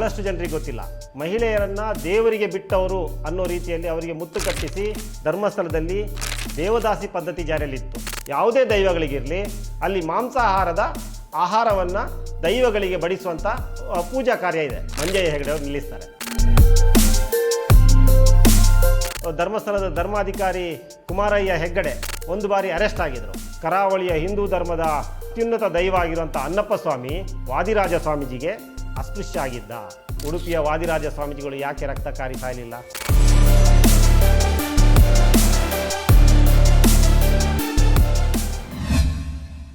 ಬಹಳಷ್ಟು ಜನರಿಗೆ ಗೊತ್ತಿಲ್ಲ. ಮಹಿಳೆಯರನ್ನು ದೇವರಿಗೆ ಬಿಟ್ಟವರು ಅನ್ನೋ ರೀತಿಯಲ್ಲಿ ಅವರಿಗೆ ಮುತ್ತು ಕಟ್ಟಿಸಿ ಧರ್ಮಸ್ಥಳದಲ್ಲಿ ದೇವದಾಸಿ ಪದ್ಧತಿ ಜಾರಿಯಲ್ಲಿತ್ತು. ಯಾವುದೇ ದೈವಗಳಿಗಿರಲಿ, ಅಲ್ಲಿ ಮಾಂಸಾಹಾರದ ಆಹಾರವನ್ನು ದೈವಗಳಿಗೆ ಬಡಿಸುವಂಥ ಪೂಜಾ ಕಾರ್ಯ ಇದೆ. ಮಂಜಯ್ಯ ಹೆಗಡೆ ಅವರು ನಿಲ್ಲಿಸ್ತಾರೆ. ಧರ್ಮಸ್ಥಳದ ಧರ್ಮಾಧಿಕಾರಿ ಕುಮಾರಯ್ಯ ಹೆಗ್ಗಡೆ ಒಂದು ಬಾರಿ ಅರೆಸ್ಟ್ ಆಗಿದ್ರು. ಕರಾವಳಿಯ ಹಿಂದೂ ಧರ್ಮದ ಅತ್ಯುನ್ನತ ದೈವ ಆಗಿರುವಂಥ ಅನ್ನಪ್ಪ ಸ್ವಾಮಿ, ವಾದಿರಾಜ ಸ್ವಾಮೀಜಿಗೆ ಅಸ್ಪೃಶ್ಯ ಆಗಿದ್ದ ಉಡುಪಿಯ ವಾದಿರಾಜ ಸ್ವಾಮೀಜಿಗಳು ಯಾಕೆ ರಕ್ತ ಕಾರಿಸಾಯಲಿಲ್ಲ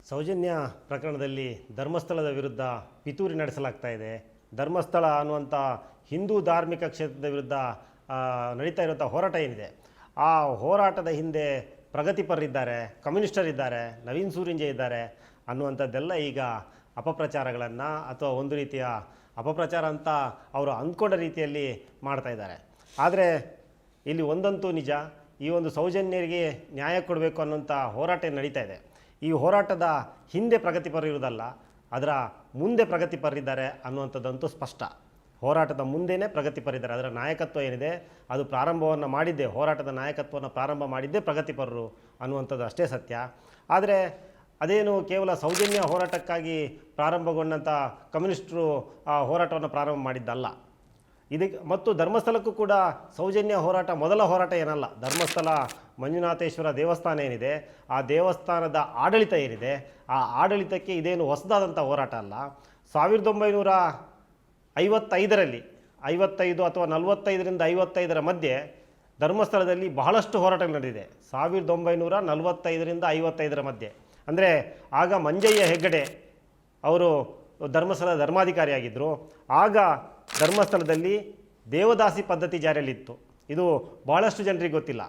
ಸೌಜನ್ಯ ಪ್ರಕರಣದಲ್ಲಿ ಧರ್ಮಸ್ಥಳದ ವಿರುದ್ಧ ಪಿತೂರಿ ನಡೆಸಲಾಗ್ತಾ ಇದೆ. ಧರ್ಮಸ್ಥಳ ಅನ್ನುವಂಥ ಹಿಂದೂ ಧಾರ್ಮಿಕ ಕ್ಷೇತ್ರದ ವಿರುದ್ಧ ನಡೀತಾ ಇರುವಂಥ ಹೋರಾಟ ಏನಿದೆ? ಆ ಹೋರಾಟದ ಹಿಂದೆ ಪ್ರಗತಿಪರರಿದ್ದಾರೆ, ಕಮ್ಯುನಿಸ್ಟರಿದ್ದಾರೆ, ನವೀನ್ ಸೂರಿಂಜೆ ಇದ್ದಾರೆ ಅನ್ನುವಂಥದ್ದೆಲ್ಲ ಈಗ ಅಪಪ್ರಚಾರಗಳನ್ನು ಅಥವಾ ಒಂದು ರೀತಿಯ ಅಪಪ್ರಚಾರ ಅಂತ ಅವರು ಅಂದ್ಕೊಂಡ ರೀತಿಯಲ್ಲಿ ಮಾಡ್ತಾ ಇದ್ದಾರೆ. ಆದರೆ ಇಲ್ಲಿ ಒಂದಂತೂ ನಿಜ, ಈ ಒಂದು ಸೌಜನ್ಯರಿಗೆ ನ್ಯಾಯ ಕೊಡಬೇಕು ಅನ್ನೋಂಥ ಹೋರಾಟ ನಡೀತಾ ಇದೆ. ಈ ಹೋರಾಟದ ಹಿಂದೆ ಪ್ರಗತಿಪರ ಇರುವುದಲ್ಲ, ಅದರ ಮುಂದೆ ಪ್ರಗತಿಪರರಿದ್ದಾರೆ ಅನ್ನುವಂಥದ್ದಂತೂ ಸ್ಪಷ್ಟ. ಹೋರಾಟದ ಮುಂದೆನೇ ಪ್ರಗತಿಪರಿದ್ದಾರೆ ಅದರ ನಾಯಕತ್ವ ಏನಿದೆ, ಅದು ಪ್ರಾರಂಭವನ್ನು ಮಾಡಿದ್ದೆ, ಹೋರಾಟದ ನಾಯಕತ್ವವನ್ನು ಪ್ರಾರಂಭ ಮಾಡಿದ್ದೇ ಪ್ರಗತಿಪರರು ಅನ್ನುವಂಥದ್ದು ಅಷ್ಟೇ ಸತ್ಯ. ಆದರೆ ಅದೇನು ಕೇವಲ ಸೌಜನ್ಯ ಹೋರಾಟಕ್ಕಾಗಿ ಪ್ರಾರಂಭಗೊಂಡಂಥ ಕಮ್ಯುನಿಸ್ಟರು ಆ ಹೋರಾಟವನ್ನು ಪ್ರಾರಂಭ ಮಾಡಿದ್ದಲ್ಲ. ಇದಕ್ಕೆ ಮತ್ತು ಧರ್ಮಸ್ಥಳಕ್ಕೂ ಕೂಡ ಸೌಜನ್ಯ ಹೋರಾಟ ಮೊದಲ ಹೋರಾಟ ಏನಲ್ಲ, ಧರ್ಮಸ್ಥಳ ಮಂಜುನಾಥೇಶ್ವರ ದೇವಸ್ಥಾನ ಏನಿದೆ, ಆ ದೇವಸ್ಥಾನದ ಆಡಳಿತ ಏನಿದೆ, ಆ ಆಡಳಿತಕ್ಕೆ ಇದೇನು ಹೊಸದಾದಂಥ ಹೋರಾಟ ಅಲ್ಲ. ಸಾವಿರದ ಒಂಬೈನೂರ ಐವತ್ತೈದರಲ್ಲಿ ಐವತ್ತೈದು ಅಥವಾ ನಲವತ್ತೈದರಿಂದ ಐವತ್ತೈದರ ಮಧ್ಯೆ ಧರ್ಮಸ್ಥಳದಲ್ಲಿ ಬಹಳಷ್ಟು ಹೋರಾಟಗಳು ನಡೆದಿದೆ. ಸಾವಿರದ ಒಂಬೈನೂರ ನಲವತ್ತೈದರಿಂದ ಐವತ್ತೈದರ ಮಧ್ಯೆ. ಅಂದರೆ ಆಗ ಮಂಜಯ್ಯ ಹೆಗ್ಗಡೆ ಅವರು ಧರ್ಮಸ್ಥಳ ಧರ್ಮಾಧಿಕಾರಿಯಾಗಿದ್ದರು ಆಗ ಧರ್ಮಸ್ಥಳದಲ್ಲಿ ದೇವದಾಸಿ ಪದ್ಧತಿ ಜಾರಿಯಲ್ಲಿತ್ತು. ಇದು ಭಾಳಷ್ಟು ಜನರಿಗೆ ಗೊತ್ತಿಲ್ಲ.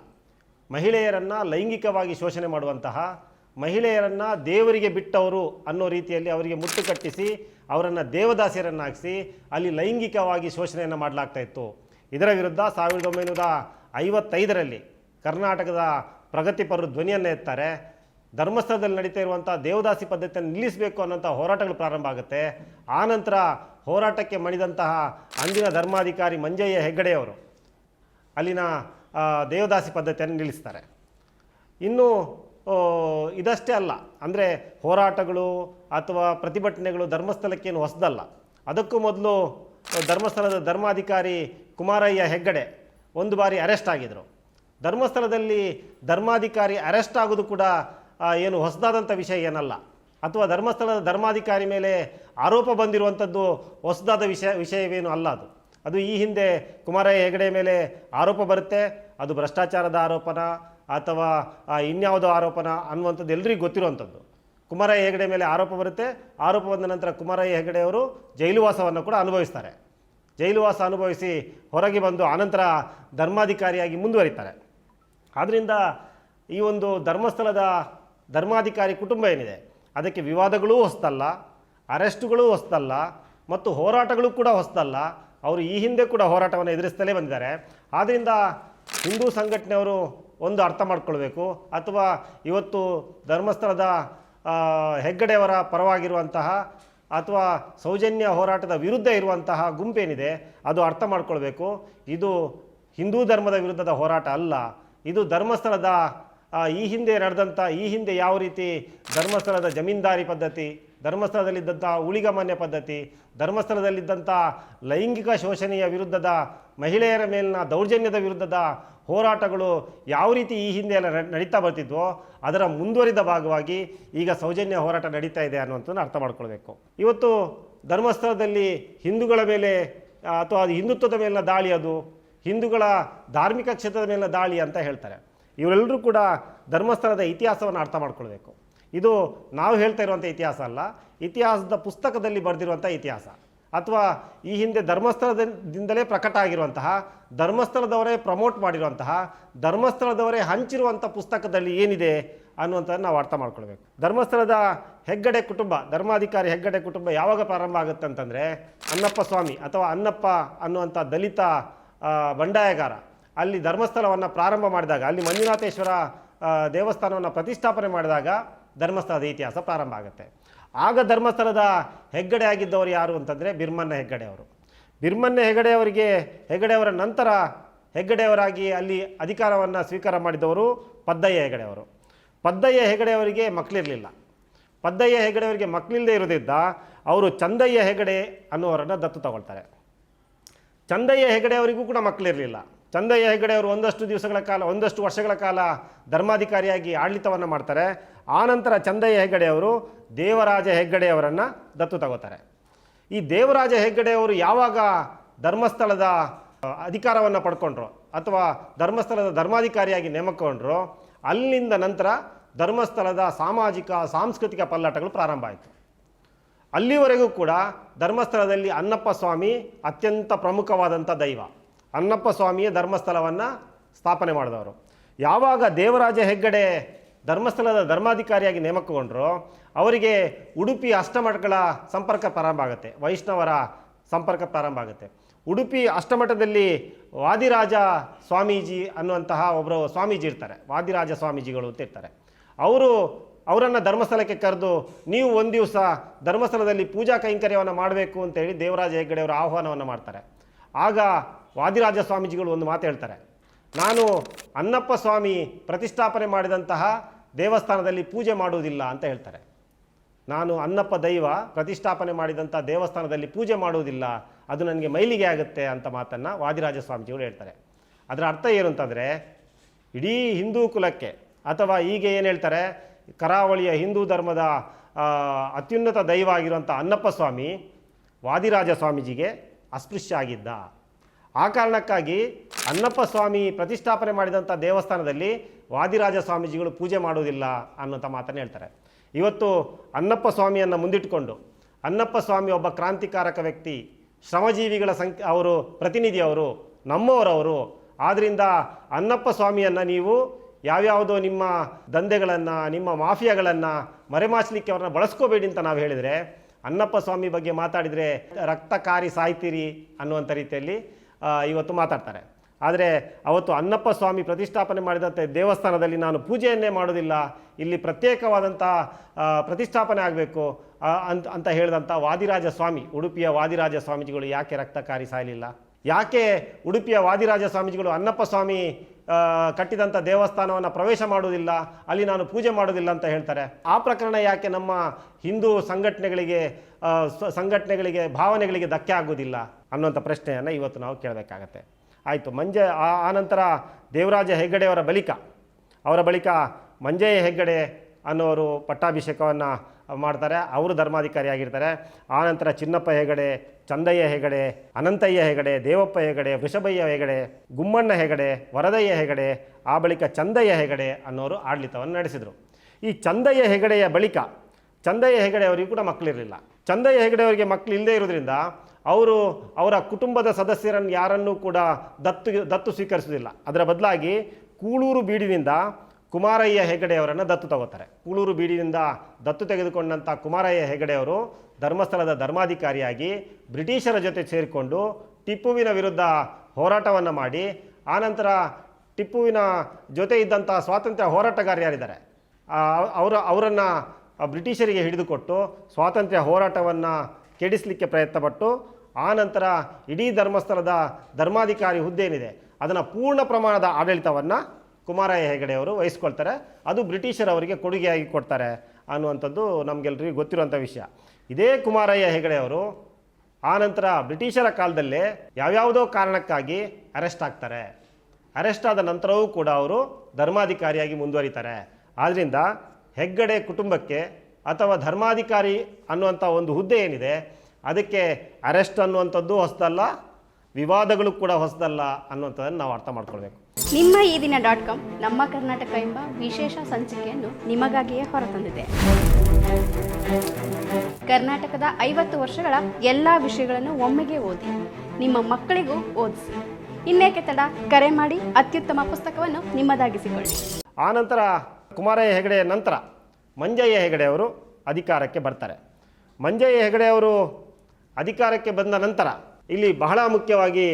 ಮಹಿಳೆಯರನ್ನು ಲೈಂಗಿಕವಾಗಿ ಶೋಷಣೆ ಮಾಡುವಂತಹ, ಮಹಿಳೆಯರನ್ನು ದೇವರಿಗೆ ಬಿಟ್ಟವರು ಅನ್ನೋ ರೀತಿಯಲ್ಲಿ ಅವರಿಗೆ ಮುತ್ತು ಕಟ್ಟಿಸಿ, ಅವರನ್ನು ದೇವದಾಸಿಯರನ್ನಾಗಿಸಿ ಅಲ್ಲಿ ಲೈಂಗಿಕವಾಗಿ ಶೋಷಣೆಯನ್ನು ಮಾಡಲಾಗ್ತಾ ಇತ್ತು. ಇದರ ವಿರುದ್ಧ ಸಾವಿರದ ಒಂಬೈನೂರ ಐವತ್ತೈದರಲ್ಲಿ ಕರ್ನಾಟಕದ ಪ್ರಗತಿಪರರು ಧ್ವನಿಯನ್ನು ಎತ್ತಾರೆ ಧರ್ಮಸ್ಥಳದಲ್ಲಿ ನಡೀತಾ ಇರುವಂಥ ದೇವದಾಸಿ ಪದ್ಧತಿಯನ್ನು ನಿಲ್ಲಿಸಬೇಕು ಅನ್ನೋಂಥ ಹೋರಾಟಗಳು ಪ್ರಾರಂಭ ಆಗುತ್ತೆ. ಆನಂತರ ಹೋರಾಟಕ್ಕೆ ಮಣಿದಂತಹ ಅಂದಿನ ಧರ್ಮಾಧಿಕಾರಿ ಮಂಜಯ್ಯ ಹೆಗ್ಗಡೆಯವರು ಅಲ್ಲಿನ ದೇವದಾಸಿ ಪದ್ಧತಿಯನ್ನು ನಿಲ್ಲಿಸ್ತಾರೆ. ಇನ್ನು ಇದಷ್ಟೇ ಅಲ್ಲ. ಅಂದರೆ ಹೋರಾಟಗಳು ಅಥವಾ ಪ್ರತಿಭಟನೆಗಳು ಧರ್ಮಸ್ಥಳಕ್ಕೇನು ಹೊಸದಲ್ಲ. ಅದಕ್ಕೂ ಮೊದಲು ಧರ್ಮಸ್ಥಳದ ಧರ್ಮಾಧಿಕಾರಿ ಕುಮಾರಯ್ಯ ಹೆಗ್ಗಡೆ ಒಂದು ಬಾರಿ ಅರೆಸ್ಟ್ ಆಗಿದ್ದರು ಧರ್ಮಸ್ಥಳದಲ್ಲಿ ಧರ್ಮಾಧಿಕಾರಿ ಅರೆಸ್ಟ್ ಆಗೋದು ಕೂಡ ಏನು ಹೊಸದಾದಂಥ ವಿಷಯ ಏನಲ್ಲ. ಅಥವಾ ಧರ್ಮಸ್ಥಳದ ಧರ್ಮಾಧಿಕಾರಿ ಮೇಲೆ ಆರೋಪ ಬಂದಿರುವಂಥದ್ದು ಹೊಸದಾದ ವಿಷಯ ವಿಷಯವೇನು ಅಲ್ಲ ಅದು. ಅದು ಈ ಹಿಂದೆ ಕುಮಾರಯ್ಯ ಹೆಗಡೆ ಮೇಲೆ ಆರೋಪ ಬರುತ್ತೆ. ಅದು ಭ್ರಷ್ಟಾಚಾರದ ಆರೋಪನ ಅಥವಾ ಇನ್ಯಾವುದೋ ಆರೋಪನ ಅನ್ನುವಂಥದ್ದು ಎಲ್ರಿಗೂ ಗೊತ್ತಿರುವಂಥದ್ದು. ಕುಮಾರಯ್ಯ ಹೆಗಡೆ ಮೇಲೆ ಆರೋಪ ಬರುತ್ತೆ. ಆರೋಪ ಬಂದ ನಂತರ ಕುಮಾರಯ್ಯ ಹೆಗಡೆಯವರು ಜೈಲುವಾಸವನ್ನು ಕೂಡ ಅನುಭವಿಸ್ತಾರೆ. ಜೈಲುವಾಸ ಅನುಭವಿಸಿ ಹೊರಗೆ ಬಂದು ಆನಂತರ ಧರ್ಮಾಧಿಕಾರಿಯಾಗಿ ಮುಂದುವರಿತಾರೆ. ಆದ್ದರಿಂದ ಈ ಒಂದು ಧರ್ಮಸ್ಥಳದ ಧರ್ಮಾಧಿಕಾರಿ ಕುಟುಂಬ ಏನಿದೆ, ಅದಕ್ಕೆ ವಿವಾದಗಳೂ ಹೊಸ್ತಲ್ಲ, ಅರೆಸ್ಟ್ಗಳೂ ಹೊಸ್ತಲ್ಲ, ಮತ್ತು ಹೋರಾಟಗಳು ಕೂಡ ಹೊಸ್ತಲ್ಲ. ಅವರು ಈ ಹಿಂದೆ ಕೂಡ ಹೋರಾಟವನ್ನು ಎದುರಿಸ್ತಲೇ ಬಂದಿದ್ದಾರೆ. ಆದ್ದರಿಂದ ಹಿಂದೂ ಸಂಘಟನೆಯವರು ಒಂದು ಅರ್ಥ ಮಾಡ್ಕೊಳ್ಬೇಕು. ಅಥವಾ ಇವತ್ತು ಧರ್ಮಸ್ಥಳದ ಹೆಗ್ಗಡೆಯವರ ಪರವಾಗಿರುವಂತಹ ಅಥವಾ ಸೌಜನ್ಯ ಹೋರಾಟದ ವಿರುದ್ಧ ಇರುವಂತಹ ಗುಂಪೇನಿದೆ ಅದು ಅರ್ಥ ಮಾಡ್ಕೊಳ್ಬೇಕು. ಇದು ಹಿಂದೂ ಧರ್ಮದ ವಿರುದ್ಧದ ಹೋರಾಟ ಅಲ್ಲ. ಇದು ಧರ್ಮಸ್ಥಳದ ಈ ಹಿಂದೆ ನಡೆದಂಥ ಈ ಹಿಂದೆ ಯಾವ ರೀತಿ ಧರ್ಮಸ್ಥಳದ ಜಮೀನ್ದಾರಿ ಪದ್ಧತಿ ಧರ್ಮಸ್ಥಳದಲ್ಲಿದ್ದಂಥ ಉಳಿಗಮಾನ್ಯ ಪದ್ಧತಿ ಧರ್ಮಸ್ಥಳದಲ್ಲಿದ್ದಂಥ ಲೈಂಗಿಕ ಶೋಷಣೆಯ ವಿರುದ್ಧದ, ಮಹಿಳೆಯರ ಮೇಲಿನ ದೌರ್ಜನ್ಯದ ವಿರುದ್ಧದ ಹೋರಾಟಗಳು ಯಾವ ರೀತಿ ಈ ಹಿಂದೆ ಎಲ್ಲ ನಡೀತಾ ಬರ್ತಿದ್ವೋ, ಅದರ ಮುಂದುವರಿದ ಭಾಗವಾಗಿ ಈಗ ಸೌಜನ್ಯ ಹೋರಾಟ ನಡೀತಾ ಇದೆ ಅನ್ನುವಂಥದ್ದನ್ನು ಅರ್ಥ ಮಾಡ್ಕೊಳ್ಬೇಕು. ಇವತ್ತು ಧರ್ಮಸ್ಥಳದಲ್ಲಿ ಹಿಂದೂಗಳ ಮೇಲೆ ಅಥವಾ ಅದು ಹಿಂದುತ್ವದ ಮೇಲಿನ ದಾಳಿ ಅದು, ಹಿಂದೂಗಳ ಧಾರ್ಮಿಕ ಕ್ಷೇತ್ರದ ಮೇಲಿನ ದಾಳಿ ಅಂತ ಹೇಳ್ತಾರೆ. ಇವರೆಲ್ಲರೂ ಕೂಡ ಧರ್ಮಸ್ಥಳದ ಇತಿಹಾಸವನ್ನು ಅರ್ಥ ಮಾಡ್ಕೊಳ್ಬೇಕು. ಇದು ನಾವು ಹೇಳ್ತಾ ಇರುವಂಥ ಇತಿಹಾಸ ಅಲ್ಲ, ಇತಿಹಾಸದ ಪುಸ್ತಕದಲ್ಲಿ ಬರೆದಿರುವಂಥ ಇತಿಹಾಸ. ಅಥವಾ ಈ ಹಿಂದೆ ಧರ್ಮಸ್ಥಳದಿಂದಲೇ ಪ್ರಕಟ ಆಗಿರುವಂತಹ, ಧರ್ಮಸ್ಥಳದವರೇ ಪ್ರಮೋಟ್ ಮಾಡಿರುವಂತಹ, ಧರ್ಮಸ್ಥಳದವರೇ ಹಂಚಿರುವಂಥ ಪುಸ್ತಕದಲ್ಲಿ ಏನಿದೆ ಅನ್ನುವಂಥದ್ದು ನಾವು ಅರ್ಥ ಮಾಡ್ಕೊಳ್ಬೇಕು. ಧರ್ಮಸ್ಥಳದ ಹೆಗ್ಗಡೆ ಕುಟುಂಬ, ಧರ್ಮಾಧಿಕಾರಿ ಹೆಗ್ಗಡೆ ಕುಟುಂಬ ಯಾವಾಗ ಪ್ರಾರಂಭ ಆಗುತ್ತೆ ಅಂತಂದರೆ ಅನ್ನಪ್ಪ ಸ್ವಾಮಿ ಅಥವಾ ಅನ್ನಪ್ಪ ಅನ್ನುವಂಥ ದಲಿತ ಬಂಡಾಯಗಾರ ಅಲ್ಲಿ ಧರ್ಮಸ್ಥಳವನ್ನು ಪ್ರಾರಂಭ ಮಾಡಿದಾಗ, ಅಲ್ಲಿ ಮಂಜುನಾಥೇಶ್ವರ ದೇವಸ್ಥಾನವನ್ನು ಪ್ರತಿಷ್ಠಾಪನೆ ಮಾಡಿದಾಗ ಧರ್ಮಸ್ಥಳದ ಇತಿಹಾಸ ಪ್ರಾರಂಭ ಆಗುತ್ತೆ. ಆಗ ಧರ್ಮಸ್ಥಳದ ಹೆಗ್ಗಡೆ ಆಗಿದ್ದವರು ಯಾರು ಅಂತಂದರೆ ಬಿರ್ಮನ್ನ ಹೆಗ್ಗಡೆ ಅವರು. ಹೆಗ್ಗಡೆಯವರಿಗೆ ಹೆಗಡೆ ಅವರಿಗೆ ಹೆಗ್ಗಡೆಯವರ ನಂತರ ಹೆಗ್ಗಡೆಯವರಾಗಿ ಅಲ್ಲಿ ಅಧಿಕಾರವನ್ನು ಸ್ವೀಕಾರ ಮಾಡಿದವರು ಪದ್ದಯ್ಯ ಹೆಗಡೆ ಅವರು. ಪದ್ದಯ್ಯ ಹೆಗಡೆ ಅವರಿಗೆ ಮಕ್ಕಳಿರಲಿಲ್ಲ ಪದ್ದಯ್ಯ ಹೆಗಡೆ ಅವರಿಗೆ ಮಕ್ಕಳಿಲ್ಲದೆ ಇರೋದಿದ್ದ ಅವರು ಚಂದಯ್ಯ ಹೆಗಡೆ ಅನ್ನುವರನ್ನು ದತ್ತು ತಗೊಳ್ತಾರೆ. ಚಂದಯ್ಯ ಹೆಗಡೆ ಅವರಿಗೂ ಕೂಡ ಮಕ್ಕಳಿರಲಿಲ್ಲ ಚಂದಯ್ಯ ಹೆಗಡೆ ಅವರು ಒಂದಷ್ಟು ದಿವಸಗಳ ಕಾಲ, ಒಂದಷ್ಟು ವರ್ಷಗಳ ಕಾಲ ಧರ್ಮಾಧಿಕಾರಿಯಾಗಿ ಆಡಳಿತವನ್ನು ಮಾಡ್ತಾರೆ. ಆನಂತರ ಚಂದಯ್ಯ ಹೆಗಡೆ ಅವರು ದೇವರಾಜ ಹೆಗ್ಗಡೆ ಅವರನ್ನು ದತ್ತು ತಗೋತಾರೆ. ಈ ದೇವರಾಜ ಹೆಗ್ಗಡೆ ಅವರು ಯಾವಾಗ ಧರ್ಮಸ್ಥಳದ ಅಧಿಕಾರವನ್ನು ಪಡ್ಕೊಂಡ್ರು ಅಥವಾ ಧರ್ಮಸ್ಥಳದ ಧರ್ಮಾಧಿಕಾರಿಯಾಗಿ ನೇಮಕೊಂಡ್ರು, ಅಲ್ಲಿಂದ ನಂತರ ಧರ್ಮಸ್ಥಳದ ಸಾಮಾಜಿಕ, ಸಾಂಸ್ಕೃತಿಕ ಪಲ್ಲಟಗಳು ಪ್ರಾರಂಭ ಆಯಿತು. ಅಲ್ಲಿವರೆಗೂ ಕೂಡ ಧರ್ಮಸ್ಥಳದಲ್ಲಿ ಅನ್ನಪ್ಪ ಸ್ವಾಮಿ ಅತ್ಯಂತ ಪ್ರಮುಖವಾದಂಥ ದೈವ. ಅನ್ನಪ್ಪ ಸ್ವಾಮಿಯೇ ಧರ್ಮಸ್ಥಳವನ್ನು ಸ್ಥಾಪನೆ ಮಾಡಿದವರು. ಯಾವಾಗ ದೇವರಾಜ ಹೆಗ್ಗಡೆ ಧರ್ಮಸ್ಥಳದ ಧರ್ಮಾಧಿಕಾರಿಯಾಗಿ ನೇಮಕಗೊಂಡ್ರು, ಅವರಿಗೆ ಉಡುಪಿ ಅಷ್ಟಮಠಗಳ ಸಂಪರ್ಕ ಪ್ರಾರಂಭ ಆಗುತ್ತೆ. ವೈಷ್ಣವರ ಸಂಪರ್ಕ ಪ್ರಾರಂಭ ಆಗುತ್ತೆ. ಉಡುಪಿ ಅಷ್ಟಮಠದಲ್ಲಿ ವಾದಿರಾಜ ಸ್ವಾಮೀಜಿ ಅನ್ನುವಂತಹ ಒಬ್ಬರು ಸ್ವಾಮೀಜಿ ಇರ್ತಾರೆ. ವಾದಿರಾಜ ಸ್ವಾಮೀಜಿಗಳು ಅಂತ ಇರ್ತಾರೆ. ಅವರು ಅವರನ್ನು ಧರ್ಮಸ್ಥಳಕ್ಕೆ ಕರೆದು, ನೀವು ಒಂದು ದಿವಸ ಧರ್ಮಸ್ಥಳದಲ್ಲಿ ಪೂಜಾ ಕೈಂಕರ್ಯವನ್ನು ಮಾಡಬೇಕು ಅಂತೇಳಿ ದೇವರಾಜ ಹೆಗ್ಗಡೆಯವರು ಆಹ್ವಾನವನ್ನು ಮಾಡ್ತಾರೆ. ಆಗ ವಾದಿರಾಜ ಸ್ವಾಮೀಜಿಗಳು ಒಂದು ಮಾತು ಹೇಳ್ತಾರೆ. ನಾನು ಅನ್ನಪ್ಪ ಸ್ವಾಮಿ ಪ್ರತಿಷ್ಠಾಪನೆ ಮಾಡಿದಂತಹ ದೇವಸ್ಥಾನದಲ್ಲಿ ಪೂಜೆ ಮಾಡುವುದಿಲ್ಲ ಅಂತ ಹೇಳ್ತಾರೆ. ನಾನು ಅನ್ನಪ್ಪ ದೈವ ಪ್ರತಿಷ್ಠಾಪನೆ ಮಾಡಿದಂಥ ದೇವಸ್ಥಾನದಲ್ಲಿ ಪೂಜೆ ಮಾಡುವುದಿಲ್ಲ, ಅದು ನನಗೆ ಮೈಲಿಗೆ ಆಗುತ್ತೆ ಅಂತ ಮಾತನ್ನು ವಾದಿರಾಜ ಸ್ವಾಮೀಜಿಗಳು ಹೇಳ್ತಾರೆ. ಅದರ ಅರ್ಥ ಏನು ಅಂತಂದರೆ, ಇಡೀ ಹಿಂದೂ ಕುಲಕ್ಕೆ ಅಥವಾ ಈಗ ಏನು ಹೇಳ್ತಾರೆ, ಕರಾವಳಿಯ ಹಿಂದೂ ಧರ್ಮದ ಅತ್ಯುನ್ನತ ದೈವ ಆಗಿರುವಂಥ ಅನ್ನಪ್ಪ ಸ್ವಾಮಿ ವಾದಿರಾಜ ಸ್ವಾಮೀಜಿಗೆ ಅಸ್ಪೃಶ್ಯ ಆಗಿದ್ದ. ಆ ಕಾರಣಕ್ಕಾಗಿ ಅನ್ನಪ್ಪ ಸ್ವಾಮಿ ಪ್ರತಿಷ್ಠಾಪನೆ ಮಾಡಿದಂಥ ದೇವಸ್ಥಾನದಲ್ಲಿ ವಾದಿರಾಜ ಸ್ವಾಮೀಜಿಗಳು ಪೂಜೆ ಮಾಡುವುದಿಲ್ಲ ಅನ್ನೋಂಥ ಮಾತನ್ನು ಹೇಳ್ತಾರೆ. ಇವತ್ತು ಅನ್ನಪ್ಪ ಸ್ವಾಮಿಯನ್ನು ಮುಂದಿಟ್ಟುಕೊಂಡು ಅನ್ನಪ್ಪ ಸ್ವಾಮಿ ಒಬ್ಬ ಕ್ರಾಂತಿಕಾರಕ ವ್ಯಕ್ತಿ, ಶ್ರಮಜೀವಿಗಳ ಸಂಖ್ಯೆ, ಅವರು ಪ್ರತಿನಿಧಿ ಅವರು, ನಮ್ಮವರವರು ಆದ್ದರಿಂದ ಅನ್ನಪ್ಪ ಸ್ವಾಮಿಯನ್ನು ನೀವು ಯಾವ್ಯಾವುದೋ ನಿಮ್ಮ ದಂಧೆಗಳನ್ನು, ನಿಮ್ಮ ಮಾಫಿಯಾಗಳನ್ನು ಮರೆಮಾಚಲಿಕ್ಕೆ ಅವ್ರನ್ನ ಬಳಸ್ಕೋಬೇಡಿ ಅಂತ ನಾವು ಹೇಳಿದರೆ ಅನ್ನಪ್ಪ ಸ್ವಾಮಿ ಬಗ್ಗೆ ಮಾತಾಡಿದರೆ, ರಕ್ತಕಾರಿ ಸಾಯ್ತೀರಿ ಅನ್ನುವಂಥ ರೀತಿಯಲ್ಲಿ ಇವತ್ತು ಮಾತಾಡ್ತಾರೆ. ಆದರೆ ಅವತ್ತು ಅನ್ನಪ್ಪ ಸ್ವಾಮಿ ಪ್ರತಿಷ್ಠಾಪನೆ ಮಾಡಿದಂತೆ ದೇವಸ್ಥಾನದಲ್ಲಿ ನಾನು ಪೂಜೆಯನ್ನೇ ಮಾಡೋದಿಲ್ಲ ಇಲ್ಲಿ ಪ್ರತ್ಯೇಕವಾದಂಥ ಪ್ರತಿಷ್ಠಾಪನೆ ಆಗಬೇಕು ಅಂತ ಅಂತ ಹೇಳಿದಂಥ ವಾದಿರಾಜ ಸ್ವಾಮಿ, ಉಡುಪಿಯ ವಾದಿರಾಜ ಸ್ವಾಮೀಜಿಗಳು ಯಾಕೆ ರಕ್ತಕಾರಿ ಸಾಯಲಿಲ್ಲ? ಯಾಕೆ ಉಡುಪಿಯ ವಾದಿರಾಜ ಸ್ವಾಮೀಜಿಗಳು ಅನ್ನಪ್ಪ ಸ್ವಾಮಿ ಕಟ್ಟಿದಂಥ ದೇವಸ್ಥಾನವನ್ನು ಪ್ರವೇಶ ಮಾಡುವುದಿಲ್ಲ, ಅಲ್ಲಿ ನಾನು ಪೂಜೆ ಮಾಡೋದಿಲ್ಲ ಅಂತ ಹೇಳ್ತಾರೆ. ಆ ಪ್ರಕರಣ ಯಾಕೆ ನಮ್ಮ ಹಿಂದೂ ಸಂಘಟನೆಗಳಿಗೆ ಸಂಘಟನೆಗಳಿಗೆ, ಭಾವನೆಗಳಿಗೆ ಧಕ್ಕೆ ಆಗುವುದಿಲ್ಲ ಅನ್ನುವಂಥ ಪ್ರಶ್ನೆಯನ್ನು ಇವತ್ತು ನಾವು ಕೇಳಬೇಕಾಗತ್ತೆ. ಆಯಿತು, ಮಂಜೆ, ಆ ಆನಂತರ ದೇವರಾಜ ಹೆಗ್ಗಡೆಯವರ ಬಳಿಕ, ಅವರ ಬಳಿಕ ಮಂಜಯ್ಯ ಹೆಗ್ಗಡೆ ಅನ್ನೋರು ಪಟ್ಟಾಭಿಷೇಕವನ್ನು ಮಾಡ್ತಾರೆ. ಅವರು ಧರ್ಮಾಧಿಕಾರಿಯಾಗಿರ್ತಾರೆ ಆನಂತರ ಚಿನ್ನಪ್ಪ ಹೆಗಡೆ, ಚಂದಯ್ಯ ಹೆಗಡೆ, ಅನಂತಯ್ಯ ಹೆಗಡೆ, ದೇವಪ್ಪ ಹೆಗಡೆ, ವೃಷಭಯ್ಯ ಹೆಗಡೆ, ಗುಮ್ಮಣ್ಣ ಹೆಗಡೆ, ವರದಯ್ಯ ಹೆಗಡೆ, ಆ ಬಳಿಕ ಚಂದಯ್ಯ ಹೆಗಡೆ ಅನ್ನೋರು ಆಡಳಿತವನ್ನು ನಡೆಸಿದರು. ಈ ಚಂದಯ್ಯ ಹೆಗಡೆಯ ಬಳಿಕ, ಚಂದಯ್ಯ ಹೆಗಡೆ ಅವರಿಗೂ ಕೂಡ ಮಕ್ಕಳಿರಲಿಲ್ಲ. ಚಂದಯ್ಯ ಹೆಗಡೆ ಅವರಿಗೆ ಮಕ್ಕಳು ಇಲ್ಲದೇ ಇರೋದ್ರಿಂದ ಅವರು ಅವರ ಕುಟುಂಬದ ಸದಸ್ಯರನ್ನು ಯಾರನ್ನೂ ಕೂಡ ದತ್ತು ದತ್ತು ಸ್ವೀಕರಿಸುವುದಿಲ್ಲ. ಅದರ ಬದಲಾಗಿ ಕೂಳೂರು ಬೀಡಿನಿಂದ ಕುಮಾರಯ್ಯ ಹೆಗಡೆ ಅವರನ್ನು ದತ್ತು ತಗೋತಾರೆ. ಕೂಳೂರು ಬೀಡಿನಿಂದ ದತ್ತು ತೆಗೆದುಕೊಂಡಂಥ ಕುಮಾರಯ್ಯ ಹೆಗಡೆ ಅವರು ಧರ್ಮಸ್ಥಳದ ಧರ್ಮಾಧಿಕಾರಿಯಾಗಿ ಬ್ರಿಟಿಷರ ಜೊತೆ ಸೇರಿಕೊಂಡು ಟಿಪ್ಪುವಿನ ವಿರುದ್ಧ ಹೋರಾಟವನ್ನು ಮಾಡಿ, ಆನಂತರ ಟಿಪ್ಪುವಿನ ಜೊತೆ ಇದ್ದಂಥ ಸ್ವಾತಂತ್ರ್ಯ ಹೋರಾಟಗಾರ ಯಾರಿದ್ದಾರೆ ಅವರ, ಅವರನ್ನು ಬ್ರಿಟಿಷರಿಗೆ ಹಿಡಿದುಕೊಟ್ಟು ಸ್ವಾತಂತ್ರ್ಯ ಹೋರಾಟವನ್ನು ಕೆಡಿಸಲಿಕ್ಕೆ ಪ್ರಯತ್ನಪಟ್ಟು, ಆನಂತರ ನಂತರ ಇಡೀ ಧರ್ಮಸ್ಥಳದ ಧರ್ಮಾಧಿಕಾರಿ ಹುದ್ದೆ ಏನಿದೆ ಅದನ್ನು ಪೂರ್ಣ ಪ್ರಮಾಣದ ಆಡಳಿತವನ್ನು ಕುಮಾರಯ್ಯ ಹೆಗಡೆ ಅವರು ವಹಿಸ್ಕೊಳ್ತಾರೆ. ಅದು ಬ್ರಿಟಿಷರವರಿಗೆ ಕೊಡುಗೆಯಾಗಿ ಕೊಡ್ತಾರೆ ಅನ್ನುವಂಥದ್ದು ನಮಗೆಲ್ಲರಿಗೂ ಗೊತ್ತಿರುವಂಥ ವಿಷಯ. ಇದೇ ಕುಮಾರಯ್ಯ ಹೆಗಡೆ ಅವರು ಆನಂತರ ಬ್ರಿಟಿಷರ ಕಾಲದಲ್ಲೇ ಯಾವ್ಯಾವುದೋ ಕಾರಣಕ್ಕಾಗಿ ಅರೆಸ್ಟ್ ಆಗ್ತಾರೆ. ಅರೆಸ್ಟ್ ಆದ ನಂತರವೂ ಕೂಡ ಅವರು ಧರ್ಮಾಧಿಕಾರಿಯಾಗಿ ಮುಂದುವರಿತಾರೆ. ಆದ್ದರಿಂದ ಹೆಗ್ಗಡೆ ಕುಟುಂಬಕ್ಕೆ ಅಥವಾ ಧರ್ಮಾಧಿಕಾರಿ ಅನ್ನುವಂಥ ಒಂದು ಹುದ್ದೆ ಏನಿದೆ, ಅದಕ್ಕೆ ಅರೆಸ್ಟ್ ಅನ್ನುವಂಥದ್ದು ಹೊಸದಲ್ಲ, ವಿವಾದಗಳು ಕೂಡ ಹೊಸದಲ್ಲ ಅನ್ನುವಂಥದ್ದನ್ನು ನಾವು ಅರ್ಥ ಮಾಡ್ಕೊಳ್ಬೇಕು. ನಿಮ್ಮ ಈ ದಿನ ಡಾಟ್ ಕಾಮ್, ನಮ್ಮ ಕರ್ನಾಟಕ ಎಂಬ ವಿಶೇಷ ಸಂಚಿಕೆಯನ್ನು ನಿಮಗಾಗಿಯೇ ಹೊರತಂದಿದೆ. ಕರ್ನಾಟಕದ ಐವತ್ತು ವರ್ಷಗಳ ಎಲ್ಲ ವಿಷಯಗಳನ್ನು ಒಮ್ಮೆಗೆ ಓದಿ, ನಿಮ್ಮ ಮಕ್ಕಳಿಗೂ ಓದಿಸಿ. ಇನ್ನೇಕೆ ತಡ? ಕರೆ ಮಾಡಿ, ಅತ್ಯುತ್ತಮ ಪುಸ್ತಕವನ್ನು ನಿಮ್ಮದಾಗಿಸಿಕೊಳ್ಳಿ. ಆನಂತರ ಕುಮಾರಯ್ಯ ಹೆಗಡೆಯ ನಂತರ ಮಂಜಯ್ಯ ಹೆಗಡೆ ಅವರು ಅಧಿಕಾರಕ್ಕೆ ಬರ್ತಾರೆ. ಮಂಜಯ್ಯ ಹೆಗಡೆ ಅವರು ಅಧಿಕಾರಕ್ಕೆ ಬಂದ ನಂತರ ಇಲ್ಲಿ ಬಹಳ ಮುಖ್ಯವಾಗಿ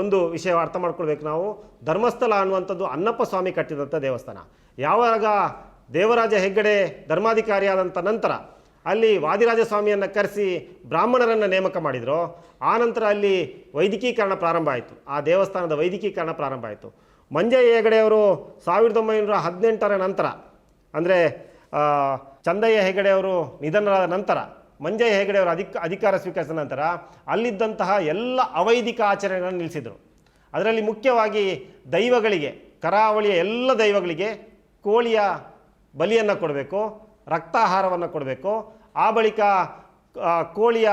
ಒಂದು ವಿಷಯ ಅರ್ಥ ಮಾಡ್ಕೊಳ್ಬೇಕು ನಾವು. ಧರ್ಮಸ್ಥಳ ಅನ್ನುವಂಥದ್ದು ಅನ್ನಪ್ಪ ಸ್ವಾಮಿ ಕಟ್ಟಿದಂಥ ದೇವಸ್ಥಾನ. ಯಾವಾಗ ದೇವರಾಜ ಹೆಗ್ಗಡೆ ಧರ್ಮಾಧಿಕಾರಿಯಾದಂಥ ನಂತರ ಅಲ್ಲಿ ವಾದಿರಾಜ ಸ್ವಾಮಿಯನ್ನು ಕರೆಸಿ ಬ್ರಾಹ್ಮಣರನ್ನು ನೇಮಕ ಮಾಡಿದರು. ಆನಂತರ ಅಲ್ಲಿ ವೈದಿಕೀಕರಣ ಪ್ರಾರಂಭ ಆಯಿತು. ಆ ದೇವಸ್ಥಾನದ ವೈದಿಕೀಕರಣ ಪ್ರಾರಂಭ ಆಯಿತು. ಮಂಜಯ್ಯ ಹೆಗಡೆಯವರು ಸಾವಿರದ ಒಂಬೈನೂರ ಹದಿನೆಂಟರ ನಂತರ, ಅಂದರೆ ಚಂದಯ್ಯ ಹೆಗಡೆಯವರು ನಿಧನರಾದ ನಂತರ ಮಂಜಯ್ಯ ಹೆಗಡೆಯವರು ಅಧಿಕ, ಅಧಿಕಾರ ಸ್ವೀಕರಿಸಿದ ನಂತರ ಅಲ್ಲಿದ್ದಂತಹ ಎಲ್ಲ ಅವೈದಿಕ ಆಚರಣೆಗಳನ್ನು ನಿಲ್ಲಿಸಿದರು. ಅದರಲ್ಲಿ ಮುಖ್ಯವಾಗಿ ದೈವಗಳಿಗೆ, ಕರಾವಳಿಯ ಎಲ್ಲ ದೈವಗಳಿಗೆ ಕೋಳಿಯ ಬಲಿಯನ್ನು ಕೊಡಬೇಕು, ರಕ್ತಾಹಾರವನ್ನು ಕೊಡಬೇಕು. ಆ ಬಳಿಕ ಕೋಳಿಯ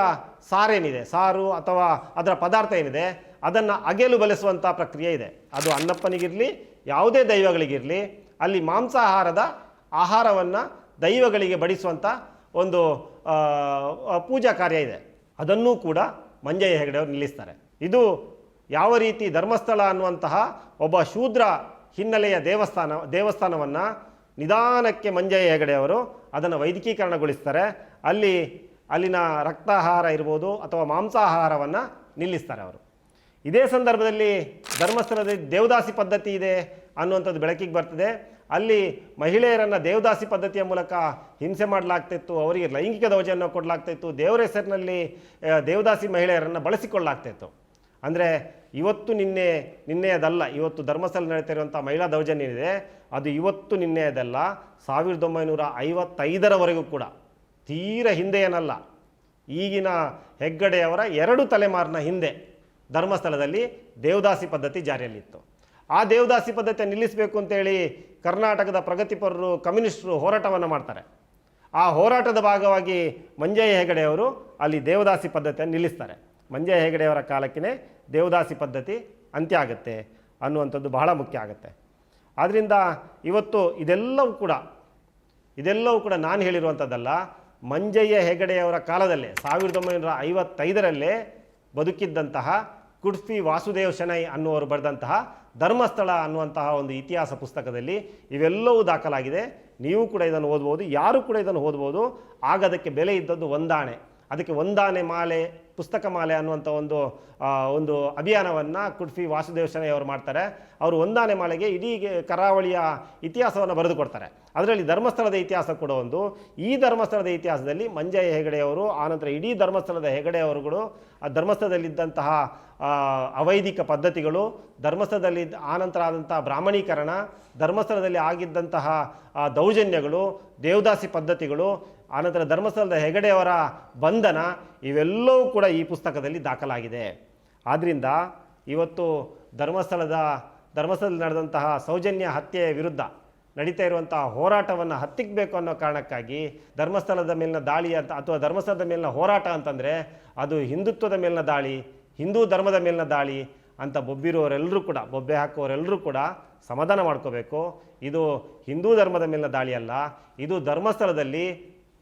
ಸಾರೇನಿದೆ, ಸಾರು ಅಥವಾ ಅದರ ಪದಾರ್ಥ ಏನಿದೆ, ಅದನ್ನು ಅಗೆಲು ಬಲಿಸುವಂಥ ಪ್ರಕ್ರಿಯೆ ಇದೆ. ಅದು ಅನ್ನಪ್ಪನಿಗಿರಲಿ ಯಾವುದೇ ದೈವಗಳಿಗಿರಲಿ, ಅಲ್ಲಿ ಮಾಂಸಾಹಾರದ ಆಹಾರವನ್ನು ದೈವಗಳಿಗೆ ಬಡಿಸುವಂಥ ಒಂದು ಪೂಜಾ ಕಾರ್ಯ ಇದೆ. ಅದನ್ನೂ ಕೂಡ ಮಂಜಯ್ಯ ಹೆಗಡೆಯವರು ನಿಲ್ಲಿಸ್ತಾರೆ. ಇದು ಯಾವ ರೀತಿ ಧರ್ಮಸ್ಥಳ ಅನ್ನುವಂತಹ ಒಬ್ಬ ಶೂದ್ರ ಹಿನ್ನೆಲೆಯ ದೇವಸ್ಥಾನ, ದೇವಸ್ಥಾನವನ್ನು ನಿಧಾನಕ್ಕೆ ಮಂಜಯ್ಯ ಹೆಗಡೆಯವರು ಅದನ್ನು ವೈದ್ಯಕೀಕರಣಗೊಳಿಸ್ತಾರೆ ಅಲ್ಲಿ, ಅಲ್ಲಿನ ರಕ್ತಾಹಾರ ಇರ್ಬೋದು ಅಥವಾ ಮಾಂಸಾಹಾರವನ್ನು ನಿಲ್ಲಿಸ್ತಾರೆ ಅವರು. ಇದೇ ಸಂದರ್ಭದಲ್ಲಿ ಧರ್ಮಸ್ಥಳದಲ್ಲಿ ದೇವದಾಸಿ ಪದ್ಧತಿ ಇದೆ ಅನ್ನುವಂಥದ್ದು ಬೆಳಕಿಗೆ ಬರ್ತದೆ. ಅಲ್ಲಿ ಮಹಿಳೆಯರನ್ನು ದೇವದಾಸಿ ಪದ್ಧತಿಯ ಮೂಲಕ ಹಿಂಸೆ ಮಾಡಲಾಗ್ತಿತ್ತು, ಅವರಿಗೆ ಲೈಂಗಿಕ ದೌರ್ಜನ್ಯ ಕೊಡಲಾಗ್ತಿತ್ತು, ದೇವರ ಹೆಸರಿನಲ್ಲಿ ದೇವದಾಸಿ ಮಹಿಳೆಯರನ್ನು ಬಳಸಿಕೊಳ್ಳಲಾಗ್ತಿತ್ತು ಅಂದರೆ ಇವತ್ತು ನಿನ್ನೆ, ನಿನ್ನೆಯದಲ್ಲ, ಇವತ್ತು ಧರ್ಮಸ್ಥಳ ನಡೀತಿರುವಂಥ ಮಹಿಳಾ ದೌರ್ಜನ್ಯ ಏನಿದೆ, ಅದು ಇವತ್ತು ನಿನ್ನೆಯದಲ್ಲ, ಸಾವಿರದ ಒಂಬೈನೂರ ಐವತ್ತೈದರವರೆಗೂ ಕೂಡ. ತೀರ ಹಿಂದೆ ಏನಲ್ಲ ಈಗಿನ ಹೆಗ್ಗಡೆಯವರ ಎರಡು ತಲೆಮಾರಿನ ಹಿಂದೆ ಧರ್ಮಸ್ಥಳದಲ್ಲಿ ದೇವದಾಸಿ ಪದ್ಧತಿ ಜಾರಿಯಲ್ಲಿತ್ತು. ಆ ದೇವದಾಸಿ ಪದ್ಧತಿ ನಿಲ್ಲಿಸಬೇಕು ಅಂತೇಳಿ ಕರ್ನಾಟಕದ ಪ್ರಗತಿಪರರು ಕಮ್ಯುನಿಸ್ಟರು ಹೋರಾಟವನ್ನು ಮಾಡ್ತಾರೆ. ಆ ಹೋರಾಟದ ಭಾಗವಾಗಿ ಮಂಜಯ್ಯ ಹೆಗಡೆಯವರು ಅಲ್ಲಿ ದೇವದಾಸಿ ಪದ್ಧತಿಯನ್ನು ನಿಲ್ಲಿಸ್ತಾರೆ. ಮಂಜಯ್ಯ ಹೆಗಡೆಯವರ ಕಾಲಕ್ಕೇ ದೇವದಾಸಿ ಪದ್ಧತಿ ಅಂತ್ಯ ಆಗುತ್ತೆ ಅನ್ನುವಂಥದ್ದು ಬಹಳ ಮುಖ್ಯ ಆಗುತ್ತೆ. ಆದ್ದರಿಂದ ಇವತ್ತು ಇದೆಲ್ಲವೂ ಕೂಡ ಇದೆಲ್ಲವೂ ಕೂಡ ನಾನು ಹೇಳಿರುವಂಥದ್ದಲ್ಲ, ಮಂಜಯ್ಯ ಹೆಗಡೆಯವರ ಕಾಲದಲ್ಲೇ ಸಾವಿರದ ಒಂಬೈನೂರ ಐವತ್ತೈದರಲ್ಲೇ ಬದುಕಿದ್ದಂತಹ ಕುಡ್ಫಿ ವಾಸುದೇವ ಶೆಣೈ ಅನ್ನುವರು ಬರೆದಂತಹ ಧರ್ಮಸ್ಥಳ ಅನ್ನುವಂತಹ ಒಂದು ಇತಿಹಾಸ ಪುಸ್ತಕದಲ್ಲಿ ಇವೆಲ್ಲವೂ ದಾಖಲಾಗಿದೆ. ನೀವು ಕೂಡ ಇದನ್ನು ಓದ್ಬೋದು, ಯಾರು ಕೂಡ ಇದನ್ನು ಓದ್ಬೋದು. ಆಗ ಅದಕ್ಕೆ ಬೆಲೆ ಇದ್ದದ್ದು ಒಂದಾಣೆ. ಅದಕ್ಕೆ ಒಂದಾನೆ ಮಾಲೆ, ಪುಸ್ತಕ ಮಾಲೆ ಅನ್ನುವಂಥ ಒಂದು ಒಂದು ಅಭಿಯಾನವನ್ನು ಕುಡ್ಫಿ ವಾಸುದೇವ ಶೆಣೈ ಅವರು ಮಾಡ್ತಾರೆ. ಅವರು ಒಂದಾನೆ ಮಾಲೆಗೆ ಇಡೀ ಕರಾವಳಿಯ ಇತಿಹಾಸವನ್ನು ಬರೆದು ಕೊಡ್ತಾರೆ. ಅದರಲ್ಲಿ ಧರ್ಮಸ್ಥಳದ ಇತಿಹಾಸ ಕೂಡ ಒಂದು. ಈ ಧರ್ಮಸ್ಥಳದ ಇತಿಹಾಸದಲ್ಲಿ ಮಂಜಯ್ಯ ಹೆಗಡೆಯವರು ಆನಂತರ ಇಡೀ ಧರ್ಮಸ್ಥಳದ ಹೆಗಡೆಯವರುಗಳು, ಆ ಧರ್ಮಸ್ಥಳದಲ್ಲಿದ್ದಂತಹ ಅವೈದಿಕ ಪದ್ಧತಿಗಳು ಧರ್ಮಸ್ಥಳದಲ್ಲಿ ಆನಂತರ ಆದಂತಹ ಬ್ರಾಹ್ಮಣೀಕರಣ ಧರ್ಮಸ್ಥಳದಲ್ಲಿ ಆಗಿದ್ದಂತಹ ಆ, ದೌರ್ಜನ್ಯಗಳು ದೇವದಾಸಿ ಪದ್ಧತಿಗಳು ಆನಂತರ ಧರ್ಮಸ್ಥಳದ ಹೆಗಡೆಯವರ ಬಂಧನ ಇವೆಲ್ಲವೂ ಕೂಡ ಈ ಪುಸ್ತಕದಲ್ಲಿ ದಾಖಲಾಗಿದೆ. ಆದ್ದರಿಂದ ಇವತ್ತು ಧರ್ಮಸ್ಥಳದ ಧರ್ಮಸ್ಥಳದಲ್ಲಿ ನಡೆದಂತಹ ಸೌಜನ್ಯ ಹತ್ಯೆಯ ವಿರುದ್ಧ ನಡೀತಾ ಇರುವಂತಹ ಹೋರಾಟವನ್ನು ಹತ್ತಿಕ್ಕಬೇಕು ಅನ್ನೋ ಕಾರಣಕ್ಕಾಗಿ ಧರ್ಮಸ್ಥಳದ ಮೇಲಿನ ದಾಳಿ ಅಂತ ಅಥವಾ ಧರ್ಮಸ್ಥಳದ ಮೇಲಿನ ಹೋರಾಟ ಅಂತಂದರೆ ಅದು ಹಿಂದುತ್ವದ ಮೇಲಿನ ದಾಳಿ ಹಿಂದೂ ಧರ್ಮದ ಮೇಲಿನ ದಾಳಿ ಅಂತ ಬೊಬ್ಬಿರುವವರೆಲ್ಲರೂ ಕೂಡ, ಬೊಬ್ಬೆ ಹಾಕುವವರೆಲ್ಲರೂ ಕೂಡ ಸಮಾಧಾನ ಮಾಡ್ಕೋಬೇಕು. ಇದು ಹಿಂದೂ ಧರ್ಮದ ಮೇಲಿನ ದಾಳಿ ಅಲ್ಲ, ಇದು ಧರ್ಮಸ್ಥಳದಲ್ಲಿ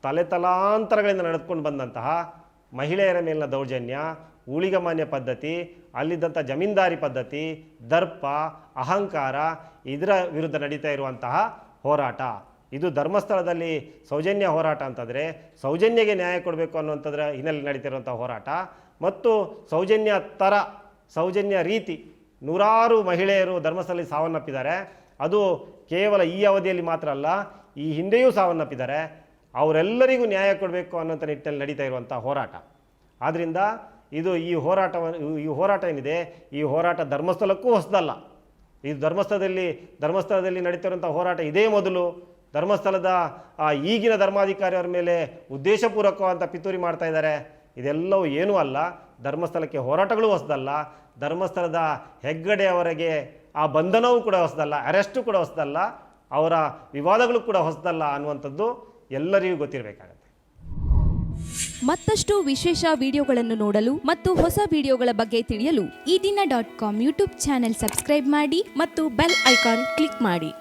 ತಲೆ ತಲಾಂತರಗಳಿಂದ ನಡೆದುಕೊಂಡು ಬಂದಂತಹ ಮಹಿಳೆಯರ ಮೇಲಿನ ದೌರ್ಜನ್ಯ, ಊಳಿಗಮಾನ್ಯ ಪದ್ಧತಿ, ಅಲ್ಲಿದ್ದಂಥ ಜಮೀನ್ದಾರಿ ಪದ್ಧತಿ, ದರ್ಪ, ಅಹಂಕಾರ, ಇದರ ವಿರುದ್ಧ ನಡೀತಾ ಇರುವಂತಹ ಹೋರಾಟ. ಇದು ಧರ್ಮಸ್ಥಳದಲ್ಲಿ ಸೌಜನ್ಯ ಹೋರಾಟ ಅಂತಂದರೆ ಸೌಜನ್ಯಗೆ ನ್ಯಾಯ ಕೊಡಬೇಕು ಅನ್ನುವಂಥದ್ರ ಹಿನ್ನೆಲೆ ನಡೀತಿರುವಂಥ ಹೋರಾಟ. ಮತ್ತು ಸೌಜನ್ಯ ತರ, ಸೌಜನ್ಯ ರೀತಿ ನೂರಾರು ಮಹಿಳೆಯರು ಧರ್ಮಸ್ಥಳದಲ್ಲಿ ಸಾವನ್ನಪ್ಪಿದ್ದಾರೆ. ಅದು ಕೇವಲ ಈ ಅವಧಿಯಲ್ಲಿ ಮಾತ್ರ ಅಲ್ಲ, ಈ ಹಿಂದೆಯೂ ಸಾವನ್ನಪ್ಪಿದ್ದಾರೆ. ಅವರೆಲ್ಲರಿಗೂ ನ್ಯಾಯ ಕೊಡಬೇಕು ಅನ್ನೋಂಥ ನಿಟ್ಟಿನಲ್ಲಿ ನಡೀತಾ ಇರುವಂಥ ಹೋರಾಟ. ಆದ್ದರಿಂದ ಇದು ಈ ಹೋರಾಟವನ್ನು ಈ ಹೋರಾಟ ಏನಿದೆ, ಈ ಹೋರಾಟ ಧರ್ಮಸ್ಥಳಕ್ಕೂ ಹೊಸದಲ್ಲ. ಇದು ಧರ್ಮಸ್ಥಳದಲ್ಲಿ ಧರ್ಮಸ್ಥಳದಲ್ಲಿ ನಡೀತಿರುವಂಥ ಹೋರಾಟ ಇದೇ ಮೊದಲು. ಧರ್ಮಸ್ಥಳದ ಈಗಿನ ಧರ್ಮಾಧಿಕಾರಿಯವರ ಮೇಲೆ ಉದ್ದೇಶಪೂರ್ವಕವಾದಂಥ ಪಿತೂರಿ ಮಾಡ್ತಾ ಇದ್ದಾರೆ. ಇದೆಲ್ಲವೂ ಏನೂ ಅಲ್ಲ. ಧರ್ಮಸ್ಥಳಕ್ಕೆ ಹೋರಾಟಗಳು ಹೊಸದಲ್ಲ. ಧರ್ಮಸ್ಥಳದ ಹೆಗ್ಗಡೆಯವರೆಗೆ ಆ ಬಂಧನವೂ ಕೂಡ ಹೊಸದಲ್ಲ, ಅರೆಸ್ಟು ಕೂಡ ಹೊಸದಲ್ಲ, ಅವರ ವಿವಾದಗಳು ಕೂಡ ಹೊಸದಲ್ಲ ಅನ್ನುವಂಥದ್ದು ಎಲ್ಲರಿಗೂ ಗೊತ್ತಿರಬೇಕಾಗತ್ತೆ. ಮತ್ತಷ್ಟು ವಿಶೇಷ ವಿಡಿಯೋಗಳನ್ನು ನೋಡಲು ಮತ್ತು ಹೊಸ ವಿಡಿಯೋಗಳ ಬಗ್ಗೆ ತಿಳಿಯಲು ಈ ದಿನ dot com YouTube channel subscribe ಮಾಡಿ ಮತ್ತು ಬೆಲ್ ಐಕಾನ್ ಕ್ಲಿಕ್ ಮಾಡಿ.